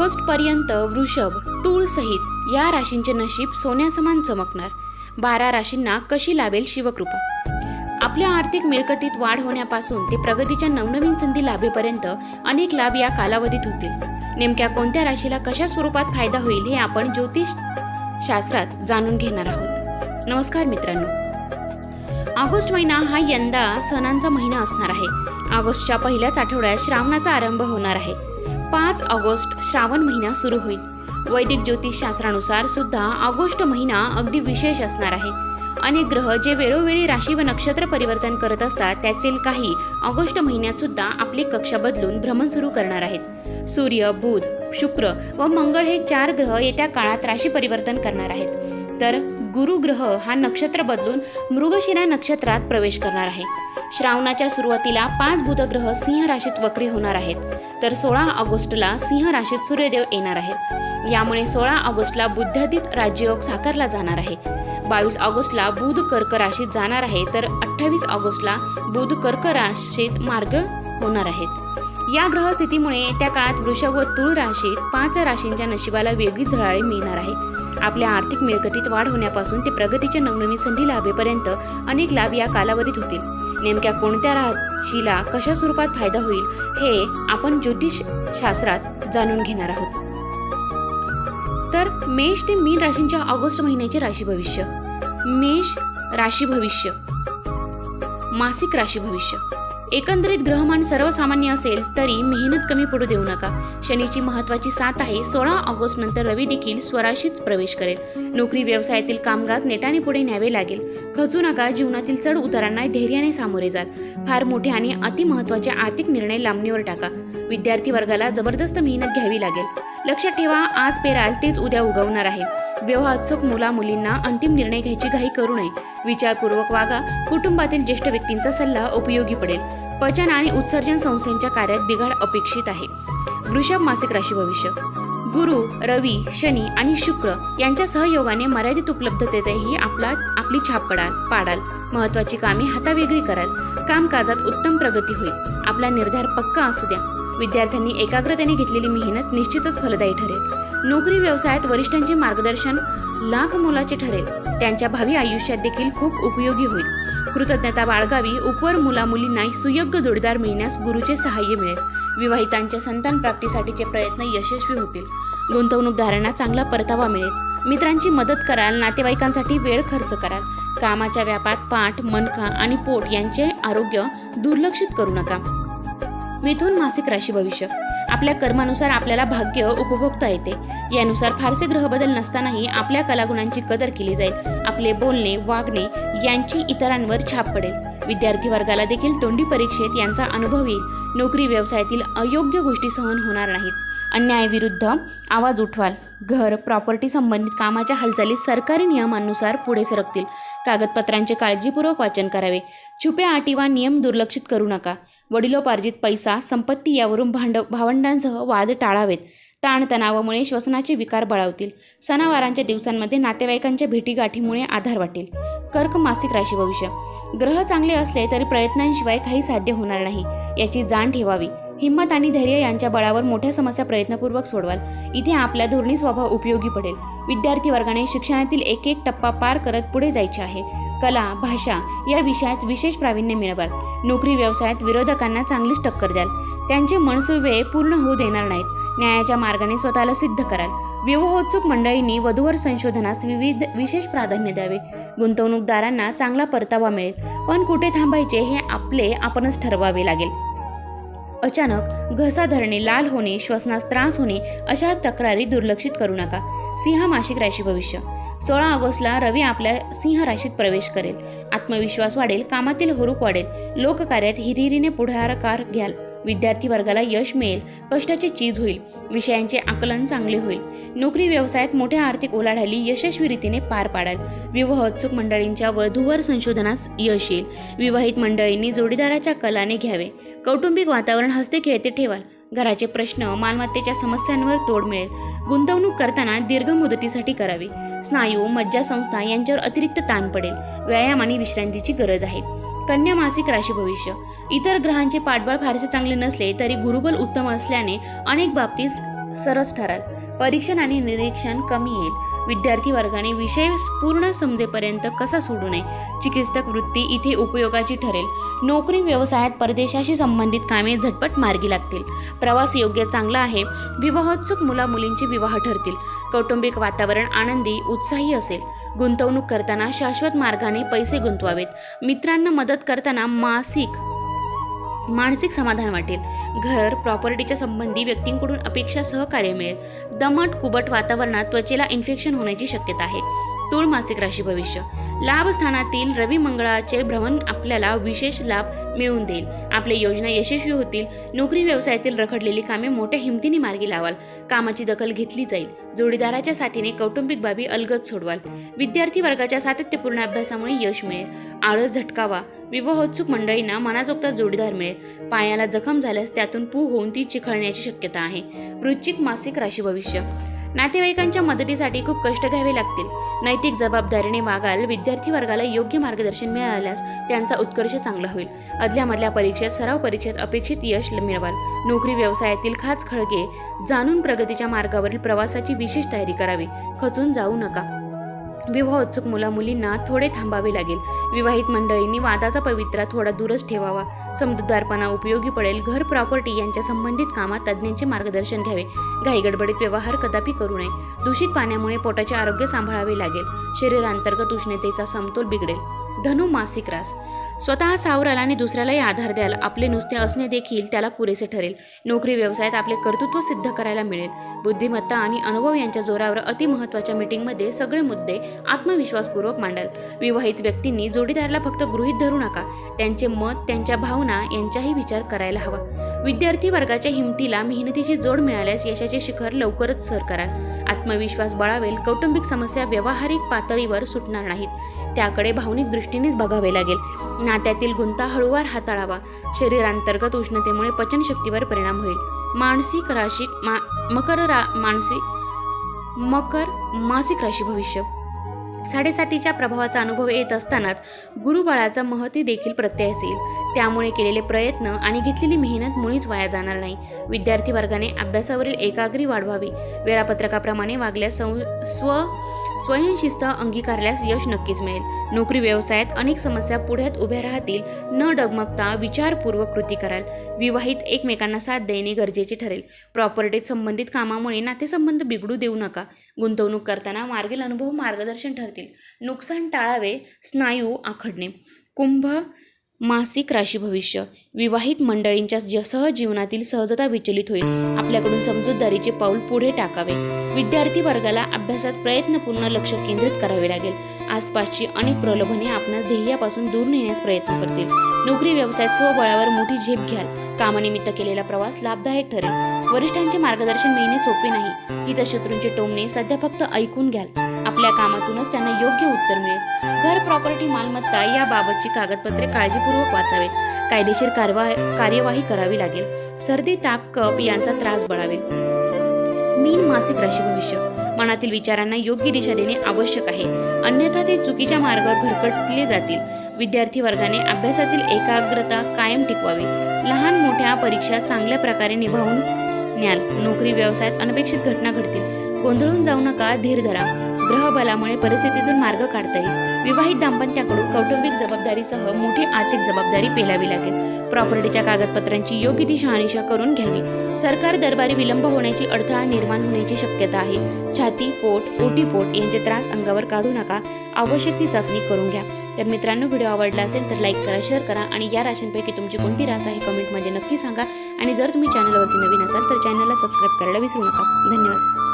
ऑगस्टपर्यंत वृषभ तूळ सहित या राशींचे नशीब सोन्यासमान चमकणार. बारा राशींना कशी लाभेल शिवकृपा? आपल्या आर्थिक मिळकतीत वाढ होण्यापासून ते प्रगतीच्या नवनवीन संधी लाभेपर्यंत अनेक लाभ या कालावधीत होतील. नेमक्या कोणत्या राशीला कशा स्वरूपात फायदा होईल हे आपण ज्योतिष शास्त्रात जाणून घेणार आहोत. नमस्कार मित्रांनो. ऑगस्ट महिना हा यंदा सणांचा महिना असणार आहे. ऑगस्टच्या पहिल्याच आठवड्यात श्रावणाचा आरंभ होणार आहे. पाच ऑगस्ट श्रावण महिना सुरू होईल. वैदिक ज्योतिष शास्त्रानुसार सुद्धा ऑगस्ट महिना अगदी विशेष असणार आहे. अनेक ग्रह जे वेळोवेळी राशी व नक्षत्र परिवर्तन करत असतात त्यातील काही ऑगस्ट महिन्यात सुद्धा आपली कक्षा बदलून भ्रमण सुरू करणार आहेत. सूर्य बुध शुक्र व मंगळ हे चार ग्रह येत्या काळात राशी परिवर्तन करणार आहेत. तर गुरु ग्रह हा नक्षत्र बदलून मृगशिरा नक्षत्रात प्रवेश करणार आहे. श्रावणाच्या सुरुवातीला पाच बुधग्रह सिंह राशीत वक्री होणार आहेत. तर सोळा ऑगस्टला सिंह राशीत सूर्यदेव येणार आहेत. यामुळे सोळा ऑगस्टला बुद्धादित राज्ययोग साकारला जाणार आहे. बावीस ऑगस्टला बुध कर्क राशीत जाणार आहे तर अठ्ठावीस ऑगस्टला बुध कर्क राशीत मार्ग होणार आहेत. या ग्रहस्थितीमुळे येत्या काळात वृषभ व तुळ राशीत पाच राशींच्या नशिबाला वेगळी झळाळी मिळणार आहे. आपल्या आर्थिक मिळकतीत वाढ होण्यापासून ते प्रगतीच्या नवनवीन संधी लाभेपर्यंत अनेक लाभ या कालावधीत होतील. नेमक्या कोणत्या राशीला कशा स्वरूपात फायदा होईल हे आपण ज्योतिष शास्त्रात जाणून घेणार आहोत. तर मेष ते मीन राशींच्या ऑगस्ट महिन्याचे राशी भविष्य. मेष राशी भविष्य. मासिक राशी भविष्य. एकंदरीत ग्रहमान सर्वसामान्य असेल तरी मेहनत कमी पडू देऊ नका. शनीची महत्वाची साथ आहे सोळा ऑगस्ट नंतर रवी देखील स्वराशीच प्रवेश करेल. नोकरी व्यवसायातील कामकाज नेटाने पुढे न्यावे लागेल. खचू नका जीवनातील चढ उतारांना धैर्याने सामोरे जात फार मोठे आणि अतिमहत्वाचे आर्थिक निर्णय लांबणीवर टाका. विद्यार्थी वर्गाला जबरदस्त मेहनत घ्यावी लागेल. लक्षात ठेवा आज पेराल तेच उद्या उगवणार आहे. विवाहोत्सुक मुला मुलींना अंतिम निर्णय घ्यायची घाई करू नये. विचारपूर्वक वागा कुटुंबातील ज्येष्ठ व्यक्तींचा सल्ला उपयोगी पडेल. पचन आणि उत्सर्जन संस्थेच्या कार्यात बिघाड अपेक्षित आहे. वृषभ मासिक राशी भविष्य. गुरु रवी शनी आणि शुक्र यांच्या सहयोगाने मर्यादित उपलब्धतेतही आपला आपली छाप पडाल पाडाल. महत्वाची कामे हातावेगळी कराल. कामकाजात उत्तम प्रगती होईल. आपला निर्धार पक्का असू द्या. विद्यार्थ्यांनी एकाग्रतेने घेतलेली मेहनत निश्चितच फलदायी ठरेल. नोकरी व्यवसायात वरिष्ठांचे मार्गदर्शन लाख मोलाचे ठरेल. त्यांच्या भावी आयुष्यात देखील खूप उपयोगी होईल. कृतज्ञता बाळगावी उपवर मुला मुलींना सुयोग्य जोडीदार मिळण्यास गुरुचे सहाय्य मिळेल. विवाहितांच्या संतान प्राप्तीसाठीचे प्रयत्न यशस्वी होतील. गुंतवणूकदारांना चांगला परतावा मिळेल. मित्रांची मदत कराल नातेवाईकांसाठी वेळ खर्च कराल. कामाच्या व्यापात पाठ मनका आणि पोट यांचे आरोग्य दुर्लक्षित करू नका. मिथुन मासिक राशी भविष्य. आपल्या कर्मानुसार आपल्याला भाग्य उपभोगता येते. यानुसार फारसे ग्रह बदल नसतानाही आपल्या कलागुणांची कदर केली जाईल. आपले बोलणे वागणे यांची इतरांवर छाप पडेल. विद्यार्थी वर्गाला देखील तोंडी परीक्षेत यांचा अनुभव येईल. नोकरी व्यवसायातील अयोग्य गोष्टी सहन होणार नाहीत. अन्यायाविरुद्ध आवाज उठवाल. घर प्रॉपर्टी संबंधित कामाच्या हालचाली सरकारी नियमांनुसार पुढे सरकतील. कागदपत्रांचे काळजीपूर्वक वाचन करावे. छुप्या अटी वा नियम दुर्लक्षित करू नका. वडिलोपार्जित पैसा संपत्ती यावरून भांड भावंडांसह वाद टाळावेत. ताणतणावामुळे श्वसनाचे विकार बळावतील. सणावारांच्या दिवसांमध्ये नातेवाईकांच्या भेटीगाठीमुळे आधार वाटेल. कर्क मासिक राशी भविष्य. ग्रह चांगले असले तरी प्रयत्नांशिवाय काही साध्य होणार नाही. याची जाण ठेवावी. हिंमत आणि धैर्य यांच्या बळावर मोठ्या समस्या प्रयत्नपूर्वक सोडवाल. इथे आपला धोरणी स्वभाव उपयोगी पडेल. विद्यार्थी वर्गाने शिक्षणातील एक एक टप्पा पार करत पुढे जायचे आहे. कला भाषा या विषयात विशेष प्रावीण्य मिळवाल नोकरी व्यवसायात विरोधकांना चांगलीच टक्कर द्याल. त्यांचे मनसुबे पूर्ण होऊ देणार नाहीत. न्यायाच्या मार्गाने स्वतःला सिद्ध कराल. विवाहोत्सुक मंडळींनी वधूवर संशोधनास विविध विशेष प्राधान्य द्यावे. गुंतवणूकदारांना चांगला परतावा मिळेल. पण कुठे थांबायचे हे आपले आपणच ठरवावे लागेल. अचानक घसा धरणे लाल होणे श्वसनास त्रास होणे अशा तक्रारी दुर्लक्षित करू नका. सिंह मासिक राशी भविष्य. सोळा ऑगस्टला रवी आपल्या सिंह राशीत प्रवेश करेल. आत्मविश्वास वाढेल कामातील हुरूप वाढेल. लोककार्यात हिरिरीने पुढाकार घ्याल. विद्यार्थी वर्गाला यश मिळेल. कष्टाची चीज होईल. विषयांचे आकलन चांगले होईल. नोकरी व्यवसायात मोठ्या आर्थिक ओलाढाली यशस्वी रीतीने पार पाडाल. विवाहोत्सुक मंडळींच्या वधूवर संशोधनास यश येईल. विवाहित मंडळींनी जोडीदाराच्या कलाने घ्यावे. कौटुंबिक वातावरण हस्ते खेळते ठेवाल. घराचे प्रश्न मालमत्तेच्या समस्यांवर तोड मिळेल. गुंतवणूक करताना दीर्घ मुदतीसाठी करावी. स्नायू मज्जासंस्था यांच्यावर अतिरिक्त ताण पडेल. व्यायाम आणि विश्रांतीची गरज आहे. कन्या मासिक राशी भविष्य. इतर ग्रहांचे पाठबळ फारसे चांगले नसले तरी गुरुबल उत्तम असल्याने अनेक बाबतीत सरस ठराल. परीक्षण आणि निरीक्षण कमी येईल. विद्यार्थी वर्गाने विषय पूर्ण समजेपर्यंत कसा सोडू नये? चिकित्सक वृत्ती इथे उपयोगाची ठरेल. नोकरी व्यवसायात परदेशाशी संबंधित कामे झटपट मार्गी लागतील. प्रवास योग्य चांगला आहे. विवाहोत्सुक मुला मुलींचे विवाह ठरतील. कौटुंबिक वातावरण आनंदी उत्साही असेल. गुंतवणूक करताना शाश्वत मार्गाने पैसे गुंतवावेत. मित्रांना मदत करताना मासिक मानसिक समाधान वाटेल. घर प्रॉपर्टीच्या संबंधी व्यक्तींकडून अपेक्षा सहकार्य मिळेल. दमट कुबट वातावरणात त्वचेला इन्फेक्शन होण्याची शक्यता आहे. तूळ मासिक राशी भविष्य. लाभ स्थानातील रवी मंगळाचे भ्रमण आपल्याला विशेष लाभ मिळवून देईल. आपल्या योजना यशस्वी होतील. नोकरी व्यवसायातील रखडलेली कामे मोठ्या हिमतीने मार्गी लावाल. कामाची दखल घेतली जाईल. जोडीदाराच्या साथीने कौटुंबिक बाबी अलगद सोडवाल. विद्यार्थी वर्गाच्या सातत्यपूर्ण अभ्यासामुळे यश मिळेल. आळस झटकावा. विवाहोत्सुक मंडळींना मनाजोगता जोडीदार मिळेल. पायाला जखम झाल्यास त्यातून पू होऊन ती चिखळण्याची शक्यता आहे. वृश्चिक मासिक राशी भविष्य. नातेवाईकांच्या मदतीसाठी खूप कष्ट घ्यावे लागतील. नैतिक जबाबदारीने वागाल विद्यार्थी वर्गाला योग्य मार्गदर्शन मिळाल्यास त्यांचा उत्कर्ष चांगला होईल. अधल्यामधल्या परीक्षेत सराव परीक्षेत अपेक्षित यश मिळवाल. नोकरी व्यवसायातील खाच खळगे जाणून प्रगतीच्या मार्गावरील प्रवासाची विशेष तयारी करावी. खचून जाऊ नका. विवाह उत्सुक मुला मुलींना थोडे थांबावे लागेल. विवाहित मंडळींनी वादाचा पवित्रा थोडा दूरच ठेवावा. समजूतदारपणा उपयोगी पडेल. घर प्रॉपर्टी यांच्या संबंधित कामात तज्ज्ञांचे मार्गदर्शन घ्यावे. घाईगडबडीत व्यवहार कदापि करू नये. दूषित पाण्यामुळे पोटाचे आरोग्य सांभाळावे लागेल. शरीरांतर्गत उष्णतेचा समतोल बिघडेल. धनु मासिक रास. स्वतः सावराल आणि दुसऱ्यालाही आधार द्याल. आपले नुसते असणे देखील त्याला पुरेसे ठरेल. नोकरी व्यवसायात आपले कर्तृत्व सिद्ध करायला मिळेल. बुद्धिमत्ता आणि अनुभव यांच्या जोरावर अतिमहत्वाच्या मीटिंगमध्ये सगळे मुद्दे आत्मविश्वासपूर्वक मांडाल. विवाहित व्यक्तींनी जोडीदाराला फक्त गृहीत धरू नका. त्यांचे मत त्यांच्या भावना यांचाही विचार करायला हवा. विद्यार्थी वर्गाच्या हिमतीला मेहनतीची जोड मिळाल्यास यशाचे शिखर लवकरच सर कराल. आत्मविश्वास बळावेल. कौटुंबिक समस्या व्यावहारिक पातळीवर सुटणार नाहीत. त्याकडे भावनिक दृष्टीनेच बघावे लागेल. नात्यातील गुंता हळूवार हाताळावा. शरीरांतर्गत उष्णतेमुळे पचनशक्तीवर परिणाम होईल. मानसिक राशी मा मकर रा मानसिक मकर मासिक राशी भविष्य. साडेसातीच्या प्रभावाचा अनुभव येत असतानाच गुरुबाळाचा महती देखील प्रत्यय येईल त्यामुळे केलेले प्रयत्न आणि घेतलेली मेहनत मुळीच वाया जाणार नाही. विद्यार्थी वर्गाने अभ्यासावरील एकाग्री वाढवावी. वेळापत्रकाप्रमाणे वागल्यास सं स्व स्वयंशिस्त अंगीकारल्यास यश नक्कीच मिळेल. नोकरी व्यवसायात अनेक समस्या पुढ्यात उभ्या राहतील. न डगमगता विचारपूर्वक कृती कराल. विवाहित एकमेकांना साथ देणे गरजेचे ठरेल. प्रॉपर्टीत संबंधित कामामुळे नातेसंबंध बिघडू देऊ नका. गुंतवणूक करताना मार्गील अनुभव मार्गदर्शन ठरतील. नुकसान टाळावे स्नायू आखडणे. कुंभ मासिक राशी भविष्य. विवाहित मंडळींच्या ज- सहजीवनातील सहजता विचलित होईल. आपल्याकडून समजूतदारीचे पाऊल पुढे टाकावे. विद्यार्थी वर्गाला अभ्यासात प्रयत्नपूर्ण लक्ष केंद्रित करावे लागेल. आसपासची अनेक प्रलोभने आपणास ध्येयापासून दूर नेण्यास प्रयत्न करतील. नोकरी व्यवसायात स्वबळावर मोठी झेप घ्याल. कामानिमित्त केलेला प्रवास लाभदायक ठरेल. वरिष्ठांचे मार्गदर्शन मिळणे सोपे नाही. हितशत्रूंचे टोमणे सध्या फक्त ऐकून घ्याल. आपल्या कामातूनच त्यांना योग्य उत्तर मिळेल. घर प्रॉपर्टी मालमत्ता याबाबतची कागदपत्रे काळजीपूर्वक वाचावेत. कायदेशीर कारवा कार्यवाही करावी लागेल. सर्दी ताप कप यांचा त्रास बळावेल. मीन मासिक राशी भविष्य. मनातील विचारांना योग्य दिशा देणे आवश्यक आहे. अन्यथा ते चुकीच्या मार्गावर भरकटले जातील. विद्यार्थी वर्गाने अभ्यासातील एकाग्रता कायम टिकवावी. लहान मोठ्या परीक्षा चांगल्या प्रकारे निभावून न्याल. नोकरी व्यवसायात अनपेक्षित घटना घडतील. गोंधळून जाऊ नका धीर धरा. ग्रहबलामुळे परिस्थितीतून मार्ग काढता येईल. विवाहित दाम्पत्याकडून कौटुंबिक जबाबदारीसह मोठी आर्थिक जबाबदारी पेलावी लागेल. प्रॉपर्टीच्या कागदपत्रांची योग्य ती शहानिशा करून घ्यावी. सरकार दरबारी विलंब होण्याची अडथळा निर्माण होण्याची शक्यता आहे. छाती पोट ओटीपोट यांचे त्रास अंगावर काढू नका. आवश्यक ती चाचणी करून घ्या. तर मित्रांनो व्हिडिओ आवडला असेल तर लाईक करा शेअर करा आणि या राशींपैकी तुमची कोणती रास आहे कमेंटमध्ये नक्की सांगा. आणि जर तुम्ही चॅनलवरती नवीन असाल तर चॅनलला सबस्क्राईब करायला विसरू नका. धन्यवाद.